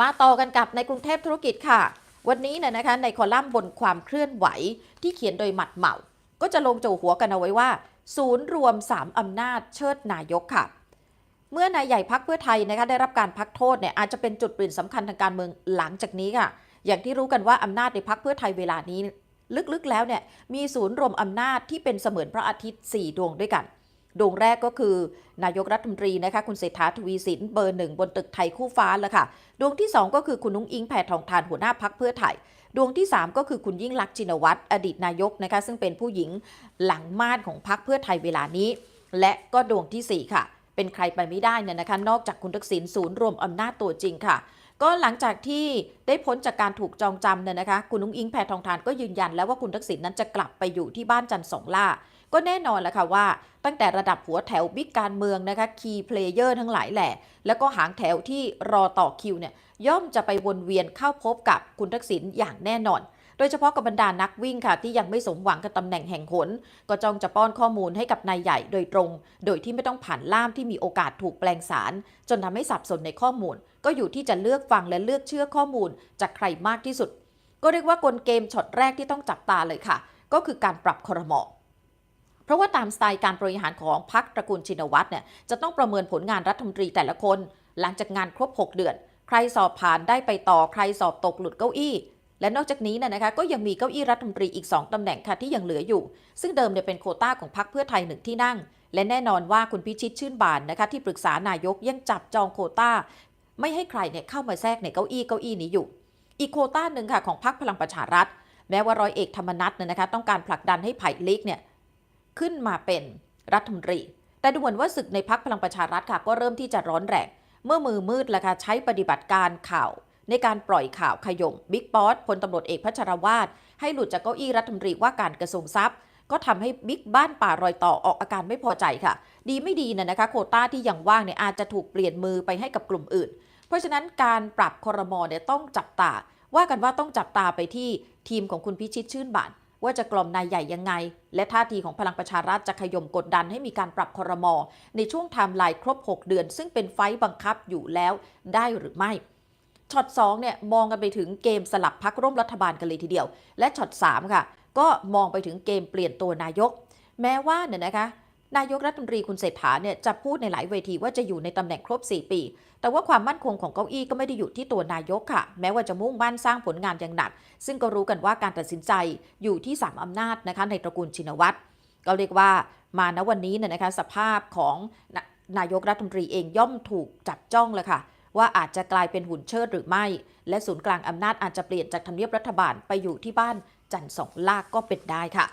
มาต่อกันกับในกรุงเทพธุรกิจค่ะ วันนี้เนี่ยนะคะในคอลัมน์บนความเคลื่อนไหวที่เขียนโดยหมัดเหมา ก็จะลงโจหัวกันเอาไว้ว่า ศูนย์รวม 3 อำนาจเชิดนายกค่ะ เมื่อนายใหญ่พักเพื่อไทยนะคะได้รับการพักโทษเนี่ยอาจจะเป็นจุดเปลี่ยนสำคัญทางการเมืองหลังจากนี้ค่ะ อย่างที่รู้กันว่าอำนาจในพักเพื่อไทยเวลานี้ ลึกๆแล้วเนี่ยมีศูนย์รวมอำนาจที่เป็นเสมือนพระอาทิตย์ 4 ดวงด้วยกัน ดวงแรกก็คือนายกรัฐมนตรีนะคะคุณเศรษฐาทวีสินเบอร์หนึ่งบนตึกไทยคู่ฟ้าแล้วค่ะ ดวงที่ 2 ก็คือคุณนุ้งอิงแผ่ทองทานหัวหน้าพักเพื่อไทย ดวงที่ 3 ก็คือคุณยิ่งลักษณ์ชินวัตรอดีตนายกนะคะซึ่งเป็นผู้หญิงหลังม่านของพักเพื่อไทยเวลานี้ และก็ดวงทีสี่ 4 ค่ะ เป็นใครไปไม่ได้เนี่ยนะคะนอกจากคุณทักษิณศูนย์รวมอำนาจตัวจริงค่ะก็หลังจากที่ได้พ้นจากการถูกจองจำเนี่ยนะคะ คุณนุ้งอิงแพทองทานก็ยืนยันแล้วว่าคุณทักษิณนั้นจะกลับไปอยู่ที่บ้านจันทร์สองล่า ก็แน่นอนแหละค่ะว่า ตั้งแต่ระดับหัวแถวบิ๊กการเมืองนะคะคีย์เพลเยอร์ทั้งหลายแหละ แล้วก็หางแถวที่รอต่อคิวเนี่ยย่อมจะไปวนเวียนเข้าพบกับคุณทักษิณอย่างแน่นอนโดยเฉพาะกับบรรดานักวิ่งค่ะ ที่ยังไม่สมหวังกับตำแหน่งแห่งหนก็จ้องจะป้อนข้อมูลให้กับนายใหญ่โดยตรง โดยที่ไม่ต้องผ่านล่ามที่มีโอกาสถูกแปลงสาร จนทำให้สับสนในข้อมูล ก็อยู่ที่จะเลือกฟังและเลือกเชื่อข้อมูล จากใครมากที่สุด ก็เรียกว่ากลเกมช็อตแรกที่ต้องจับตาเลยค่ะ ก็คือการปรับครมเพ ราะว่าตามสไตล์การบริหารของพรรคตระกูลชินวัตรเนี่ยจะต้องประเมินผลงานรัฐมนตรีแต่ละคน หลังจากงานครบ 6 เดือน ใครสอบผ่านได้ไปต่อใครสอบตกหลุดเก้าอี้ และนอกจากนี้นะคะ ก็ยังมีเก้าอี้รัฐมนตรีอีก 2ตำแหน่งค่ะที่ยังเหลืออยู่ ซึ่งเดิมเนี่ยเป็นโคต้าของพรรคเพื่อไทยหนึ่งที่นั่ง และแน่นอนว่าคุณพิชิตชื่นบานนะคะที่ปรึกษานายกยังจับจองโคต้า ไม่ให้ใครเนี่ยเข้ามาแทรกในเก้าอี้เก้าอี้นี้อยู่ อีกโคต้าหนึ่งค่ะของพรรคพลังประชารัฐ แม้ว่าร้อยเอกธรรมนัฐเนี่ยนะคะต้องการผลักดันให้ไผ่ลิกเนี่ย ขึ้นมาเป็นรัฐมนตรี แต่ดูเหมือนว่าศึกในพักพลังประชารัฐค่ะ ก็เริ่มที่จะร้อนแรง เมื่อมือมืดแล้วค่ะใช้ปฏิบัติการข่าว ในการปล่อยข่าวขยมบิ๊กป๊อตพลตำรวจเอกพัชรวาทให้หลุดจากเก้าอี้รัฐมนตรีว่าการกระทรวงทรัพย์ ก็ทำให้บิ๊กบ้านป่ารอยต่อออกอาการไม่พอใจค่ะ ดีไม่ดีนะนะคะ โคต้าที่ยังว่างเนี่ยอาจจะถูกเปลี่ยนมือไปให้กับกลุ่มอื่น เพราะฉะนั้นการปรับคอรมอเนี่ยต้องจับตาว่ากันว่าต้องจับตาไปที่ทีมของคุณพิชิตชื่นบาน ว่าจะกล่อมนายใหญ่ยังไง และท่าทีของพลังประชารัฐจะขย่มกดดันให้มีการปรับคอรมอในช่วงไทม์ไลน์ครบ 6 เดือน ซึ่งเป็นไฟต์บังคับอยู่แล้วได้หรือไม่ช็อต2เนี่ยมองกันไปถึงเกมสลับพักร่วมรัฐบาลกันเลยทีเดียว และช็อต3ค่ะ ก็มองไปถึงเกมเปลี่ยนตัวนายก แม้ว่าเนี่ยนะคะ นายกรัฐมนตรีคุณเศรษฐาเนี่ยจะพูดในหลายเวทีว่าจะอยู่ในตำแหน่งครบ 4 ปี แต่ว่าความมั่นคงของเก้าอี้ก็ไม่ได้อยู่ที่ตัวนายกค่ะ แม้ว่าจะมุ่งมั่นสร้างผลงานอย่างหนัก ซึ่งก็รู้กันว่าการตัดสินใจอยู่ที่ 3อำนาจนะคะในตระกูลชินวัตรก็เรียกว่ามาณวันนี้เนี่ยนะคะสภาพของนนายกรัฐมนตรีเองย่อมถูกจับจ้องเลยค่ะ ว่าอาจจะกลายเป็นหุ่นเชิดหรือไม่ และศูนย์กลางอำนาจอาจจะเปลี่ยนจากทำเนียบรัฐบาลไปอยู่ที่บ้านจันทร์สองลากก็เป็นได้ค่ะ